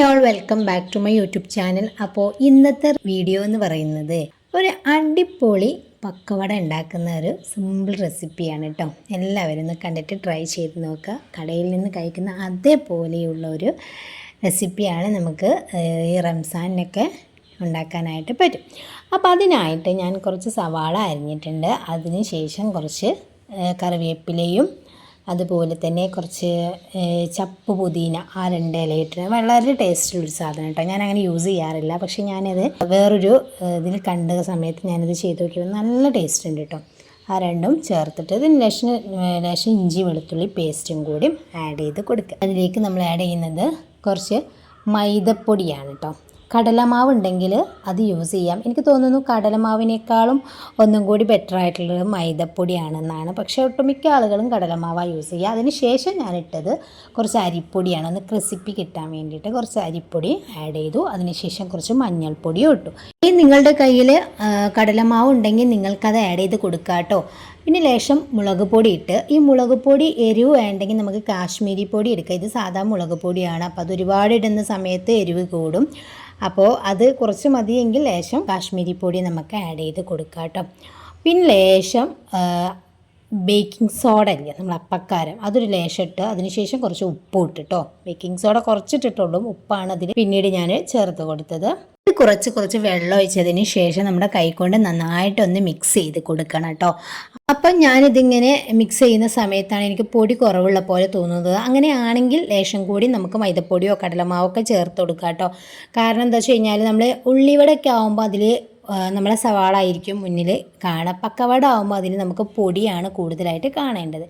Hi all welcome back to my YouTube channel അപ്പോൾ ഇന്നത്തെ video എന്ന് പറയുന്നത് ഒരു അടിപൊളി പക്കവട ഉണ്ടാക്കുന്ന ഒരു സിമ്പിൾ റെസിപ്പിയാണ് കേട്ടോ എല്ലാവരും ഒന്ന് കണ്ടിട്ട് ട്രൈ ചെയ്ത് നോക്കുക. കടയിൽ നിന്ന് കഴിക്കുന്ന അതേപോലെയുള്ള ഒരു റെസിപ്പിയാണ് നമുക്ക് ഈ റംസാനൊക്കെ ഉണ്ടാക്കാനായിട്ട് പറ്റും. അപ്പോൾ അതിനായിട്ട് ഞാൻ കുറച്ച് സവാള അരിഞ്ഞിട്ടുണ്ട്. അതിന് ശേഷം കുറച്ച് കറിവേപ്പിലയും അതുപോലെ തന്നെ കുറച്ച് ചപ്പ് പുതിന ആ രണ്ട് ഇലയിട്ട് വളരെ ടേസ്റ്റുള്ളൊരു സാധനം കേട്ടോ. ഞാൻ അങ്ങനെ യൂസ് ചെയ്യാറില്ല. പക്ഷേ ഞാനത് വേറൊരു ഇതിൽ കണ്ട സമയത്ത് ഞാനത് ചെയ്ത് നോക്കിയപ്പോൾ നല്ല ടേസ്റ്റ് ഉണ്ട് കേട്ടോ. ആ രണ്ടും ചേർത്തിട്ട് ഇതിന് ലേശം ലേശം ഇഞ്ചി വെളുത്തുള്ളി പേസ്റ്റും കൂടി ആഡ് ചെയ്ത് കൊടുക്കുക. അതിലേക്ക് നമ്മൾ ആഡ് ചെയ്യുന്നത് കുറച്ച് മൈദപ്പൊടിയാണ് കേട്ടോ. കടലമാവ് ഉണ്ടെങ്കിൽ അത് യൂസ് ചെയ്യാം. എനിക്ക് തോന്നുന്നു കടലമാവിനേക്കാളും ഒന്നും കൂടി ബെറ്റർ ആയിട്ടുള്ളത് മൈദപ്പൊടിയാണെന്നാണ്. പക്ഷേ ഒട്ടുമിക്ക ആളുകളും കടലമാവാണ് യൂസ് ചെയ്യുക. അതിന് ശേഷം ഞാൻ ഇട്ടത് കുറച്ച് അരിപ്പൊടിയാണ്. ഒന്ന് ക്രിസിപ്പി കിട്ടാൻ വേണ്ടിയിട്ട് കുറച്ച് അരിപ്പൊടി ആഡ് ചെയ്തു. അതിനുശേഷം കുറച്ച് മഞ്ഞൾപ്പൊടിയും ഇട്ടു. ഇനി നിങ്ങളുടെ കയ്യിൽ കടലമാവ് ഉണ്ടെങ്കിൽ നിങ്ങൾക്കത് ആഡ് ചെയ്ത് കൊടുക്കുക കേട്ടോ പിന്നെ ലേശം മുളക് പൊടി ഇട്ട്. ഈ മുളക് പൊടി എരിവ് വേണ്ടെങ്കിൽ നമുക്ക് കാശ്മീരി പൊടി എടുക്കുക ഇത് സാധാ മുളക് പൊടിയാണ്. അപ്പോൾ അത് ഒരുപാട് ഇടുന്ന സമയത്ത് എരിവ് കൂടും. അപ്പോൾ അത് കുറച്ച് മതിയെങ്കിൽ ലേശം കാശ്മീരി പൊടി നമുക്ക് ആഡ് ചെയ്ത് കൊടുക്കാം കേട്ടോ പിന്നെ ലേശം ബേക്കിംഗ് സോഡ ഇല്ലേ? നമ്മൾ അപ്പക്കാരം. അതൊരു ഇട്ട് അതിനുശേഷം കുറച്ച് ഉപ്പ് ഇട്ടിട്ടോ ബേക്കിംഗ് സോഡ കുറച്ചിട്ടിട്ടുള്ളൂ. ഉപ്പാണ് അതിൽ പിന്നീട് ഞാൻ ചേർത്ത് കൊടുത്തത്. കുറച്ച് കുറച്ച് വെള്ളം ഒഴിച്ചതിന് ശേഷം നമ്മുടെ കൈകൊണ്ട് നന്നായിട്ടൊന്ന് മിക്സ് ചെയ്ത് കൊടുക്കണം കേട്ടോ. അപ്പം ഞാനിതിങ്ങനെ മിക്സ് ചെയ്യുന്ന സമയത്താണ് എനിക്ക് പൊടി കുറവുള്ള പോലെ തോന്നുന്നത്. അങ്ങനെയാണെങ്കിൽ ലേശം കൂടി നമുക്ക് മൈദപ്പൊടിയോ കടലമാവോ ഒക്കെ ചേർത്ത് കൊടുക്കാം കേട്ടോ. കാരണം എന്താ വെച്ച് കഴിഞ്ഞാൽ നമ്മൾ ഉള്ളിവടൊക്കെ ആകുമ്പോൾ അതിൽ നമ്മളെ സവാള ആയിരിക്കും മുന്നിൽ കാണുക പക്കവട ആകുമ്പോൾ അതിന് നമുക്ക് പൊടിയാണ് കൂടുതലായിട്ട് കാണേണ്ടത്.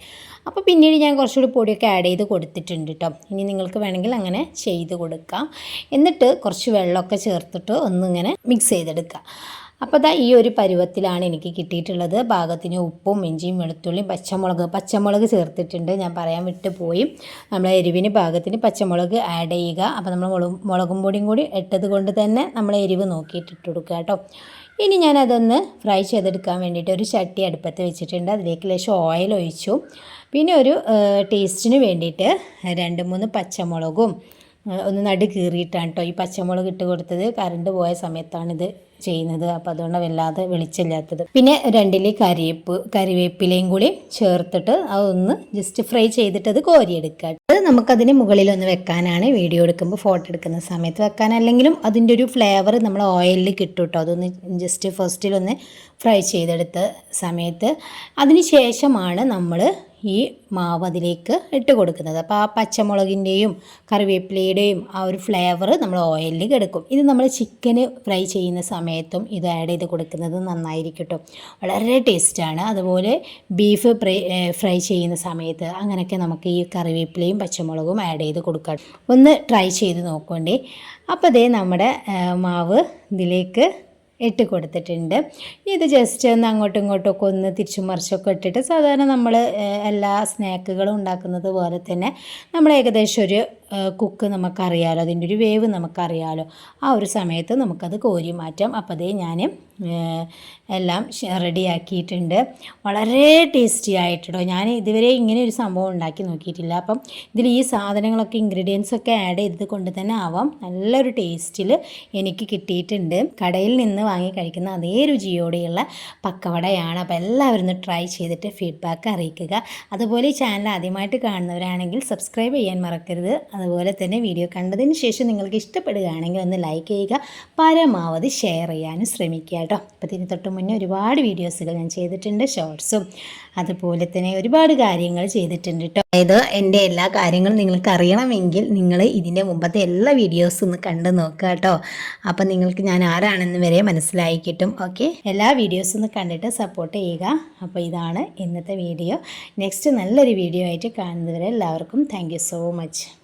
അപ്പോൾ പിന്നീട് ഞാൻ കുറച്ചുകൂടി പൊടിയൊക്കെ ആഡ് ചെയ്ത് കൊടുത്തിട്ടുണ്ട് കേട്ടോ ഇനി നിങ്ങൾക്ക് വേണമെങ്കിൽ അങ്ങനെ ചെയ്ത് കൊടുക്കാം. എന്നിട്ട് കുറച്ച് വെള്ളമൊക്കെ ചേർത്തിട്ട് ഒന്നിങ്ങനെ മിക്സ് ചെയ്തെടുക്കുക അപ്പോൾ ദാ ഈ ഒരു പരുവത്തിലാണ് എനിക്ക് കിട്ടിയിട്ടുള്ളത്. ഭാഗത്തിന് ഉപ്പും ഇഞ്ചിയും വെളുത്തുള്ളിയും പച്ചമുളക്. പച്ചമുളക് ചേർത്തിട്ടുണ്ട്. ഞാൻ പറയാൻ വിട്ടുപോയി. നമ്മൾ എരിവിന് ഭാഗത്തിന് പച്ചമുളക് ആഡ് ചെയ്യുക. അപ്പോൾ നമ്മൾ മുളക് പൊടിയും കൂടി ഇട്ടത് കൊണ്ട് തന്നെ നമ്മൾ എരിവ് നോക്കിയിട്ട് ഇട്ട് കൊടുക്കുക കേട്ടോ. ഇനി ഞാനതൊന്ന് ഫ്രൈ ചെയ്തെടുക്കാൻ വേണ്ടിയിട്ട് ഒരു ചട്ടി അടുപ്പത്ത് വെച്ചിട്ടുണ്ട്. അതിലേക്ക് ലേശം ഓയിൽ ഒഴിച്ചു. പിന്നെ ഒരു ടേസ്റ്റിന് വേണ്ടിയിട്ട് രണ്ട് മൂന്ന് പച്ചമുളകും ഒന്ന് നടു കീറിയിട്ടാണ് കേട്ടോ ഈ പച്ചമുളക് ഇട്ട് കൊടുത്തത്. കറണ്ട് പോയ സമയത്താണിത് ചെയ്യുന്നത്. അപ്പോൾ അതുകൊണ്ട് വല്ലാതെ വെളിച്ചില്ലാത്തത് പിന്നെ രണ്ടിൽ കരിവേപ്പ് കറിവേപ്പിലയും കൂടി ചേർത്തിട്ട് അതൊന്ന് ജസ്റ്റ് ഫ്രൈ ചെയ്തിട്ട് അത് കോരിയെടുക്കുക. അത് നമുക്കതിന് മുകളിലൊന്ന് വെക്കാനാണ് വീഡിയോ എടുക്കുമ്പോൾ ഫോട്ടോ എടുക്കുന്ന സമയത്ത് വെക്കാൻ അല്ലെങ്കിലും അതിന്റെ ഒരു ഫ്ലേവർ നമ്മൾ ഓയിലിൽ കിട്ടും കേട്ടോ അതൊന്ന് ജസ്റ്റ് ഫസ്റ്റിലൊന്ന് ഫ്രൈ ചെയ്തെടുത്ത സമയത്ത്. അതിന് ശേഷമാണ് നമ്മൾ ഈ മാവ് അതിലേക്ക് ഇട്ട് കൊടുക്കുന്നത്. അപ്പോൾ ആ പച്ചമുളകിന്റെയും കറിവേപ്പിലയുടെയും ആ ഒരു ഫ്ലേവർ നമ്മൾ ഓയിലിൽ കിടക്കും ഇത് നമ്മൾ ചിക്കന് ഫ്രൈ ചെയ്യുന്ന സമയത്തും ഇത് ആഡ് ചെയ്ത് കൊടുക്കുന്നത് നന്നായിരിക്കും വളരെ ടേസ്റ്റാണ് അതുപോലെ ബീഫ് ഫ്രൈ ചെയ്യുന്ന സമയത്ത് അങ്ങനെയൊക്കെ നമുക്ക് ഈ കറിവേപ്പിലയും പച്ചമുളകും ആഡ് ചെയ്ത് കൊടുക്കാം. ഒന്ന് ട്രൈ ചെയ്ത് നോക്കണ്ടേ. അപ്പോൾ അതേ നമ്മുടെ മാവ് ഇതിലേക്ക് ഇട്ട് കൊടുത്തിട്ടുണ്ട്. ഇത് ജസ്റ്റ് ഒന്ന് അങ്ങോട്ടും ഇങ്ങോട്ടൊക്കെ ഒന്ന് തിരിച്ചും മറിച്ചൊക്കെ ഇട്ടിട്ട് സാധാരണ നമ്മൾ എല്ലാ സ്നാക്കുകളും ഉണ്ടാക്കുന്നത് പോലെ തന്നെ നമ്മൾ ഏകദേശം ഒരു കുക്ക് നമുക്കറിയാലോ അതിന്റെ ഒരു വേവ് നമുക്കറിയാലോ. ആ ഒരു സമയത്ത് നമുക്കത് കോരി മാറ്റാം. അപ്പോൾ അതേ ഞാൻ എല്ലാം റെഡിയാക്കിയിട്ടുണ്ട്. വളരെ ടേസ്റ്റി ആയിട്ടോ ഞാൻ ഇതുവരെ ഇങ്ങനെ ഒരു സംഭവം ഉണ്ടാക്കി നോക്കിയിട്ടില്ല. അപ്പം ഇതിൽ ഈ സാധനങ്ങളൊക്കെ ഇൻഗ്രീഡിയൻസ് ഒക്കെ ആഡ് ചെയ്തത് കൊണ്ട് തന്നെ ആവാം. നല്ലൊരു ടേസ്റ്റിൽ എനിക്ക് കിട്ടിയിട്ടുണ്ട്. കടയിൽ നിന്ന് വാങ്ങി കഴിക്കുന്ന അതേ രുചിയോടെയുള്ള പക്കവടയാണ്. അപ്പോൾ എല്ലാവരും ഒന്ന് ട്രൈ ചെയ്തിട്ട് ഫീഡ്ബാക്ക് അറിയിക്കുക. അതുപോലെ ഈ ചാനൽ ആദ്യമായിട്ട് കാണുന്നവരാണെങ്കിൽ സബ്സ്ക്രൈബ് ചെയ്യാൻ മറക്കരുത്. അതുപോലെ തന്നെ വീഡിയോ കണ്ടതിന് ശേഷം നിങ്ങൾക്ക് ഇഷ്ടപ്പെടുകയാണെങ്കിൽ ഒന്ന് ലൈക്ക് ചെയ്യുക പരമാവധി ഷെയർ ചെയ്യാനും ശ്രമിക്കുക കേട്ടോ. അപ്പോൾ ഇതിന് തൊട്ട് മുന്നേ ഒരുപാട് വീഡിയോസുകൾ ഞാൻ ചെയ്തിട്ടുണ്ട് ഷോർട്സും അതുപോലെ തന്നെ ഒരുപാട് കാര്യങ്ങൾ ചെയ്തിട്ടുണ്ട് കേട്ടോ. അതായത് എന്റെ എല്ലാ കാര്യങ്ങളും നിങ്ങൾക്ക് അറിയണമെങ്കിൽ നിങ്ങൾ ഇതിന്റെ മുമ്പത്തെ എല്ലാ വീഡിയോസും ഒന്ന് കണ്ടു നോക്കുക കേട്ടോ. അപ്പം നിങ്ങൾക്ക് ഞാൻ ആരാണെന്ന് വരെ മനസ്സിലായി കിട്ടും ഓക്കെ എല്ലാ വീഡിയോസും ഒന്ന് കണ്ടിട്ട് സപ്പോർട്ട് ചെയ്യുക. അപ്പോൾ ഇതാണ് ഇന്നത്തെ വീഡിയോ നെക്സ്റ്റ് നല്ലൊരു വീഡിയോ ആയിട്ട് കാണുന്നവരെ എല്ലാവർക്കും താങ്ക് സോ മച്ച്